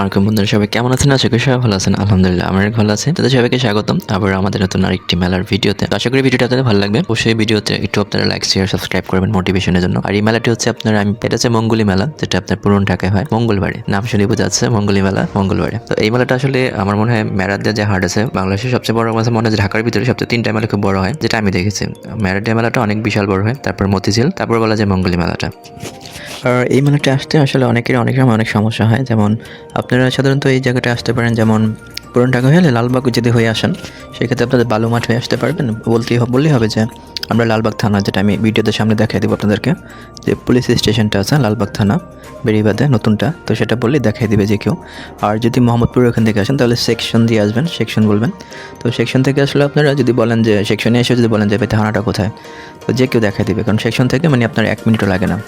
আসসালামাইকুম বন্ধুরা, সবাই কেমন আছেন? আশা করি সবাই ভালো আছেন। আলহামদুলিল্লাহ, আমার ভালো আছে। তাদের সবাইকে স্বাগতম। আবার আমাদের নতুন আরেকটি মেলার ভিডিওতে। আশা করি ভিডিওটা আপনাদের ভালো লাগবে। অবশ্যই ভিডিওতে একটু আপনারা লাইক শেয়ার সাবস্ক্রাইব করবেন মোটিভেশনের জন্য। আর এই মেলাটি হচ্ছে আপনার, আমি, এটা হচ্ছে মঙ্গলি মেলা, যেটা আপনার পুরন ঢাকায় হয়। মঙ্গলবারে। নাম শুনে বোঝা যাচ্ছে, মঙ্গলি মেলা, মঙ্গলবারে। তো এই মেলাটা আসলে আমার মনে হয় মেরাদের যে হাট আছে, বাংলাদেশের সবচেয়ে বড় মাঝে মনে হয় ঢাকার ভিতরে সবচেয়ে তিনটা মেলা খুব বড় হয়, যেটা আমি দেখেছি। মেরাডে মেলাটা অনেক বিশাল বড় হয়, তারপর মতিঝিল, তারপর বলা যায় মঙ্গলি মেলাটা। আর এই মেলাতে আসতে আসলে অনেকের অনেক সময় অনেক সমস্যা হয়। যেমন আপনারা সাধারণত এই জায়গাটা আসতে পারেন, যেমন পুরন ঢাকা হলে লালবাগ যদি হয়ে আসেন, সেক্ষেত্রে আপনাদের বালু মাঠ হয়ে আসতে পারবেন। বলতেই বললেই হবে যে আমরা লালবাগ থানা, যেটা আমি ভিডিওতে সামনে দেখাই দেবো আপনাদেরকে, যে পুলিশ স্টেশনটা আছে লালবাগ থানা বেরিবাদে নতুনটা, তো সেটা বললেই দেখাই দিবে যে কেউ। আর যদি মোহাম্মদপুর ওখান থেকে আসেন, তাহলে সেকশন দিয়ে আসবেন, সেকশন বলবেন। তো সেকশন থেকে আসলে আপনারা যদি বলেন যে, সেকশনে এসে যদি বলেন যে থানাটা কোথায়? তো যে কেউ দেখাই দিবে, কারণ সেকশন থেকে মানে আপনার এক মিনিটও লাগে না।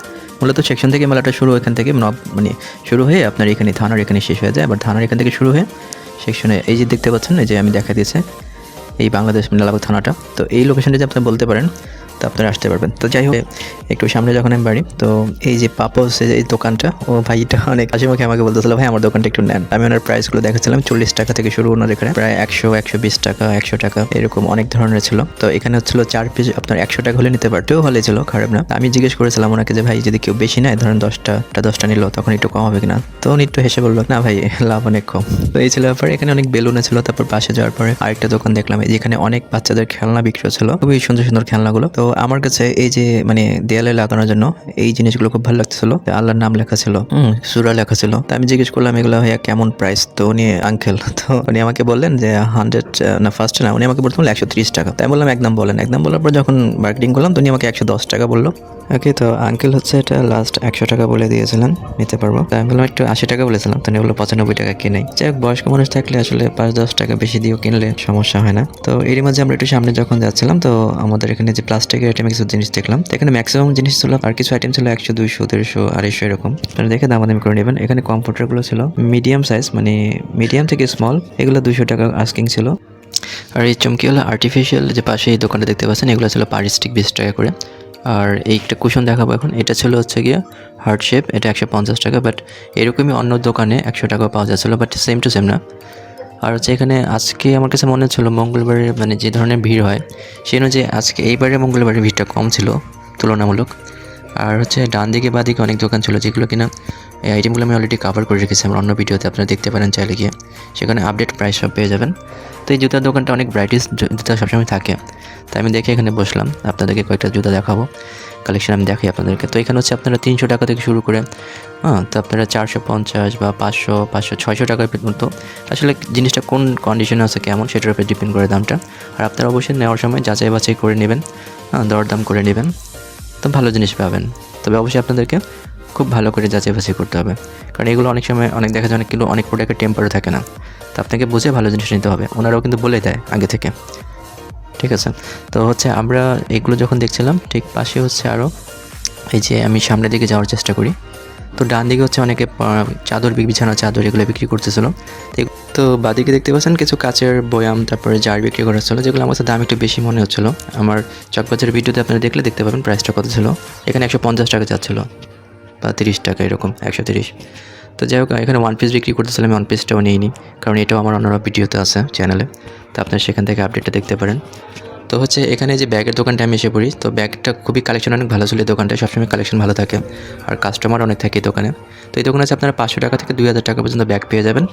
মূলত সেকশন থেকে মেলাটা শুরু, এখান থেকে মানে শুরু হয়ে আপনার এখানে থানার এখানে শেষ হয়ে যায়। আবার থানার এখান থেকে শুরু হয়ে সেকশনে এই যে দেখতে পাচ্ছেন, এই যে আমি দেখা দিয়েছে, এই বাংলাদেশ মেলাবাগ থানাটা। তো এই লোকেশনটা যে আপনি বলতে পারেন তো আপনারা আসতে পারবেন। তো যাই হোক, একটু সামনে যখন আমি বাড়ি, তো এই যে পাপস এই দোকানটা, ও ভাইটা অনেক মুখে আমাকে বলতেছিল, ভাই, আমার দোকানটা একটু নেন। আমি ওনার প্রাইসগুলো দেখাচ্ছিলাম, চল্লিশ টাকা থেকে শুরু ওনার এখানে, প্রায় একশো একশো বিশ টাকা, একশো টাকা, এরকম অনেক ধরনের ছিল। তো এখানে হচ্ছিল চার পিস আপনার একশো টাকা হলে নিতে পারতেও ভালো ছিল, খারাপ না। আমি জিজ্ঞেস করেছিলাম ওনাকে যে, ভাই, যদি কেউ বেশি নেয়, ধরেন দশটা দশটা নিল, তখন একটু কম হবে কিনা? তো উনি একটু হেসে বলল, না ভাই, লাভ অনেক কম। তো এই ছিল ব্যাপার। এখানে অনেক বেলুন ছিল, তারপর পাশে যাওয়ার পরে আরেকটা দোকান দেখলাম যেখানে অনেক বাচ্চাদের খেলনা বিক্রি ছিল খুবই সুন্দর সুন্দর খেলনাগুলো। তো আমার কাছে এই যে মানে দেয়ালে লাগানোর জন্য এই জিনিসগুলো খুব ভালো লাগতেছিল। আল্লাহর নাম লেখা ছিল। সুরা লেখা ছিল। তো আমি জিজ্ঞেস করলাম, এগুলো ভাইয়া কেমন প্রাইস তো উনি আঙ্কেল তো উনি আমাকে বললেন যে হান্ড্রেড না ফার্স্ট না, উনি আমাকে বলতে একশো ত্রিশ টাকা। তাই বললাম একদম বলেন। একদম বলার পর যখন মার্কেটিং করলাম, তো উনি আমাকে একশো দশ টাকা বলল। ওকে, তো আঙ্কেল হচ্ছে এটা লাস্ট একশো টাকা বলে দিয়েছিলেন, নিতে পারব। তাই আমি বললাম, একটু আশি টাকা বলেছিলাম। তো উনি বলল, পঁচানব্বই টাকা কিনে। যাই হোক, বয়স্ক মানুষ থাকলে আসলে পাঁচ দশ টাকা বেশি দিয়েও কিনলে সমস্যা হয় না। তো এরই মাঝে আমরা একটু সামনে যখন যাচ্ছিলাম, তো আমাদের এখানে যে প্লাস্টিকের আইটেম কিছু জিনিস দেখলাম। তো এখানে ম্যাক্সিমাম জিনিস ছিল আর কিছু আইটেম ছিল একশো, দুইশো, দেড়শো, আড়াইশো, এরকম। আপনারা দেখে দামাদামি করে নেবেন। এখানে কম্পিউটারগুলো ছিল মিডিয়াম সাইজ মানে মিডিয়াম থেকে স্মল এগুলো দুশো টাকা আস্কিং ছিল। আর এই চমকি হলো আর্টিফিশিয়াল যে পাশে এই দোকানটা দেখতে পাচ্ছেন, এগুলো ছিল পার স্টিক বিশ টাকা করে। আর এই একটা কুশন দেখাবো এখন। এটা ছিল হচ্ছে গিয়ে হার্ট শেপ এটা একশো পঞ্চাশ টাকা বাট এরকমই অন্য দোকানে একশো টাকা পাওয়া যাচ্ছিল বাট সেম টু সেম না। আর হচ্ছে এখানে আজকে আমার কাছে মনে হচ্ছিল মঙ্গলবারে মানে যে ধরনের ভিড় হয়, সেই অনুযায়ী আজকে এইবারে মঙ্গলবারে ভিড়টা কম ছিল তুলনামূলক। আর হচ্ছে ডান দিকে বা দিকে অনেক দোকান ছিল যেগুলো কিনা এই আইটেমগুলো আমি অলরেডি কভার করে রেখেছি, আমার অন্য ভিডিওতে আপনারা দেখতে পারেন চাইলে গিয়ে। সেখানে আপডেট প্রাইস সব পেয়ে যাবেন। তো এই জুতার দোকানটা অনেক ব্রাইটিস জুতা সবসময় থাকে। তাই আমি দেখে এখানে বসলাম, আপনাদেরকে কয়েকটা জুতা দেখাবো। কালেকশন আমি দেখাই আপনাদেরকে। তো এখানে হচ্ছে আপনারা তিনশো টাকা থেকে শুরু করে হ্যাঁ তো আপনারা চারশো পঞ্চাশ বা পাঁচশো পাঁচশো, ছয়শো টাকার মতো। আসলে জিনিসটা কোন কন্ডিশনে আছে, কেমন, সেটার উপরে ডিপেন্ড করে দামটা। আর আপনারা অবশ্যই নেওয়ার সময় যাচাই বাছাই করে নেবেন হ্যাঁ দরদাম করে নেবেন। তো ভালো জিনিস পাবেন। তবে অবশ্যই আপনাদেরকে খুব ভালো করে যাচাই বাছাই করতে হবে। কারণ এগুলো অনেক সময় অনেক দেখা যায় অনেক অনেক প্রোডাক্টের টেম্পারও থাকে না। তো আপনাকে বুঝে ভালো জিনিস নিতে হবে। ওনারাও কিন্তু বলে দেয় আগে থেকে। ঠিক আছে? তো হচ্ছে আমরা এগুলো যখন দেখছিলাম, ঠিক পাশে হচ্ছে আরও এই যে আমি সামনের দিকে যাওয়ার চেষ্টা করি। তো ডান দিকে হচ্ছে অনেকে চাদর বিছানা চাদর এগুলো বিক্রি করতেছিল। তো বাদিকে দেখতে পাচ্ছেন কিছু কাচের বয়াম, তারপরে জার বিক্রি করা হচ্ছিল, যেগুলো আমার দাম একটু বেশি মনে হচ্ছিল। আমার চকবাজারের ভিডিওতে আপনারা দেখলে দেখতে পাবেন প্রাইসটা কত ছিল। এখানে একশো পঞ্চাশ টাকা যাচ্ছিল। বা তিরিশ টাকা এরকম, একশো তিরিশ। তো যাই হোক, এখানে ওয়ান পিস বিক্রি করতেছিলাম, আমি ওয়ান পিসটাও নিইনি, কারণ এটাও আমার অন্যরা ভিডিওতে আছে চ্যানেলে তো আপনারা সেখান থেকে আপডেটটা দেখতে পারেন। তো হচ্ছে এখানে যে ব্যাগের দোকানটা আমি এসে পড়ি, তো ব্যাগটা খুবই কালেকশন অনেক ভালো ছিল এই দোকানটা, সবসময় কালেকশন ভালো থাকে। আর কাস্টমার অনেক থাকে এই দোকানে। তো এই দোকানে আছে আপনারা পাঁচশো টাকা থেকে দুই হাজার টাকা পর্যন্ত ব্যাগ পেয়ে যাবেন।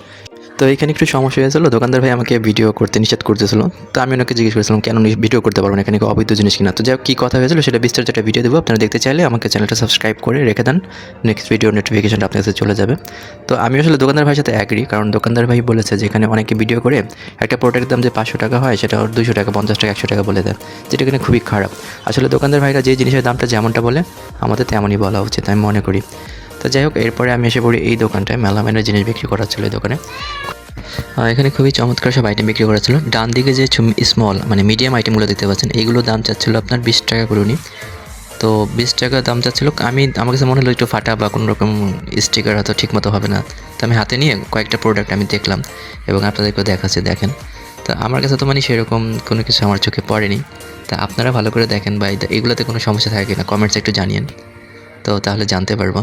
তো এখানে একটু সমস্যা হয়েছিল, দোকানদার ভাই আমাকে ভিডিও করতে নিষেধ করতেছিল। তো আমি ওনাকে জিজ্ঞেস করেছিলাম, কেন ভিডিও করতে পারব না এখানে? অবৈধ জিনিস কিনা তো যাই কী কথা হয়েছিল সেটা বিস্তারিত একটা ভিডিও দেবো। আপনারা দেখতে চাইলে আমাকে চ্যানেলটা সাবস্ক্রাইব করে রেখে দেন। নেক্সট ভিডিও নোটিফিকেশনটা আপনার কাছে চলে যাবে। তো আমি আসলে দোকানদার ভাইয়ের সাথে অ্যাগ্রি কারণ দোকানদার ভাই বলেছে যে এখানে অনেকে ভিডিও করে, একটা প্রোডাক্টের দাম যে পাঁচশো টাকা হয়, সেটা ওর দুশো টাকা, পঞ্চাশ টাকা, একশো টাকা বলে দেয়। যেটা এখানে খুবই খারাপ। আসলে দোকানদার ভাইরা যে জিনিসের দামটা যেমনটা বলে, আমাদের তেমনই বলা উচিত, আমি মনে করি। তো যাই হোক, এরপরে আমি এসে পড়ি এই দোকানটায় মেলামেনের জিনিস বিক্রি করা ছিল এই দোকানে। এখানে খুবই চমৎকার সব আইটেম বিক্রি করা ছিল। ডান দিকে যে স্মল মানে মিডিয়াম আইটেমগুলো দেখতে পাচ্ছেন এইগুলো দাম চাচ্ছিল আপনার বিশ টাকা করে তো বিশ টাকা দাম চাচ্ছিল, আমি, আমার কাছে মনে হলো একটু ফাটা বা কোনো রকম স্টিকার হয়তো ঠিক মতো হবে না। তো আমি হাতে নিয়ে কয়েকটা প্রোডাক্ট আমি দেখলাম এবং আপনাদেরকেও দেখাচ্ছি, দেখেন। তো আমার কাছে তো মানে সেরকম কোনো কিছু আমার চোখে পড়েনি। তা আপনারা ভালো করে দেখেন বা এগুলোতে কোনো সমস্যা থাকে না কমেন্টস একটু জানিয়েন। তো তাহলে জানতে পারব।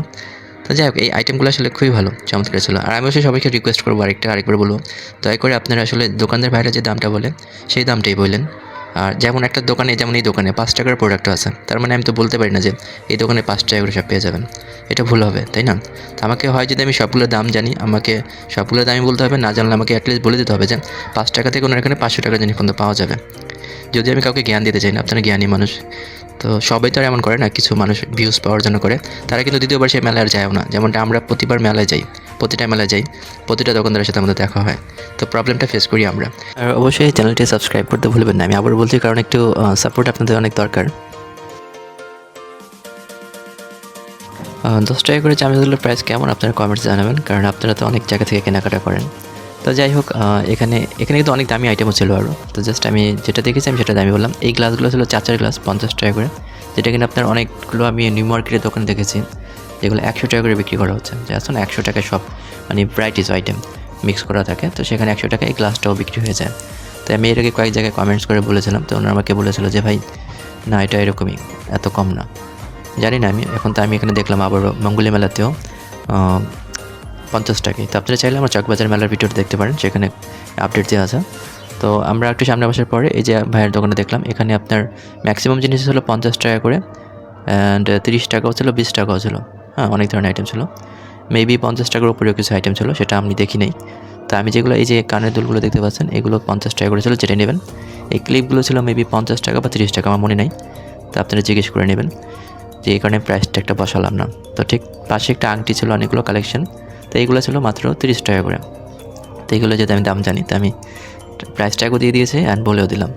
তো যাই হোক, এই আইটেমগুলো আসলে খুবই ভালো, চমৎকার ছিল। আর আমি অবশ্যই সবাইকে রিকোয়েস্ট করব, আরেকটা, আরেকবার বলব। দয়া করে আপনারা আসলে দোকানদার ভাইরা যে দামটা বলে সেই দামটাই বললেন আর যেমন একটা দোকানে, যেমন এই দোকানে পাঁচ টাকার প্রোডাক্ট আছে, তার মানে আমি তো বলতে পারি না যে এই দোকানে পাঁচ টাকা করে সব পেয়ে যাবেন। এটা ভুল হবে, তাই না? তো আমাকে হয় যদি আমি সবগুলোর দাম জানি, আমাকে সবগুলোর দামই বলতে হবে, না জানলে আমাকে অ্যাটলিস্ট বলে দিতে হবে যে পাঁচ টাকা থেকে ওনার এখানে পাঁচশো টাকা জিনিস পর্যন্ত পাওয়া যাবে। যদি আমি কাউকে জ্ঞান দিতে চাই না, আপনারা জ্ঞানী মানুষ তো সবাই তো আর এমন করে না, কিছু মানুষ ভিউজ পাওয়ার জন্য করে। তারা কিন্তু দ্বিতীয়বার সেই মেলায় আর যায়ও না। যেমনটা আমরা প্রতিবার মেলায় যাই, প্রতিটা মেলায় যাই, প্রতিটা দোকানদারের সাথে আমাদের দেখা হয়। তো প্রবলেমটা ফেস করি আমরা। আর অবশ্যই চ্যানেলটি সাবস্ক্রাইব করতে ভুলবেন না। আমি আবার বলছি, কারণ একটু সাপোর্ট আপনাদের অনেক দরকার। দশ টাকা করে চামচগুলোর প্রাইস কেমন? আপনারা কমেন্টস জানাবেন, কারণ আপনারা তো অনেক জায়গা থেকে কেনাকাটা করেন। তো যাই হোক এখানে এখানে কিন্তু অনেক দামি আইটেমও ছিল আরও তো জাস্ট আমি যেটা দেখেছি, আমি সেটা দামি বললাম। এই গ্লাসগুলো ছিল চাচার গ্লাস পঞ্চাশ টাকা করে। যেটা কিনা আপনার অনেকগুলো আমি নিউ মার্কেটের দোকানে দেখেছি। যেগুলো একশো টাকা করে বিক্রি করা হচ্ছে। যে আসলে একশো টাকায় সব মানে ভ্যারাইটিস আইটেম মিক্স করা থাকে। তো সেখানে একশো টাকায় এই গ্লাসটাও বিক্রি হয়ে যায়। তো আমি আগে কয়েক জায়গায় কমেন্টস করে বলেছিলাম। তো ওনারা আমাকে বলেছিল যে, ভাই, না, এটা এরকমই, এত কম না। জানি না আমি, এখন তো আমি এখানে দেখলাম আবার মঙ্গলী মেলাতেও। পঞ্চাশ টাকায় তো আপনারা চাইলে আমার চকবাজার মেলার ভিডিওটা দেখতে পারেন সেখানে আপডেট দেওয়া আছে। তো আমরা একটু সামনে বসার পরে এই যে ভাইয়ের দোকানে দেখলাম, এখানে আপনার ম্যাক্সিমাম জিনিস ছিল পঞ্চাশ টাকা করে অ্যান্ড তিরিশ টাকাও ছিল, বিশ টাকাও ছিল। হ্যাঁ অনেক ধরনের আইটেম ছিল। মেবি পঞ্চাশ টাকার উপরেও কিছু আইটেম ছিল, সেটা আমি দেখি নেই। তো আমি যেগুলো, এই যে কানের দুলগুলো দেখতে পাচ্ছেন, এগুলো পঞ্চাশ টাকা করে ছিল, যেটা নেবেন। এই ক্লিপগুলো ছিল মেবি পঞ্চাশ টাকা বা তিরিশ টাকা, আমার মনে নাই। তো আপনারা জিজ্ঞেস করে নেবেন যে এই কারণে প্রাইসটা একটা বসালাম না। তো ঠিক পাশে একটা আংটি ছিল, অনেকগুলো কালেকশন এইগুলো ছিল মাত্র তিরিশ টাকা করে। তো এইগুলো যদি আমি দাম জানি, তো আমি প্রাইস ট্যাগও দিয়ে দিয়েছি অ্যান্ড বলেও দিলাম।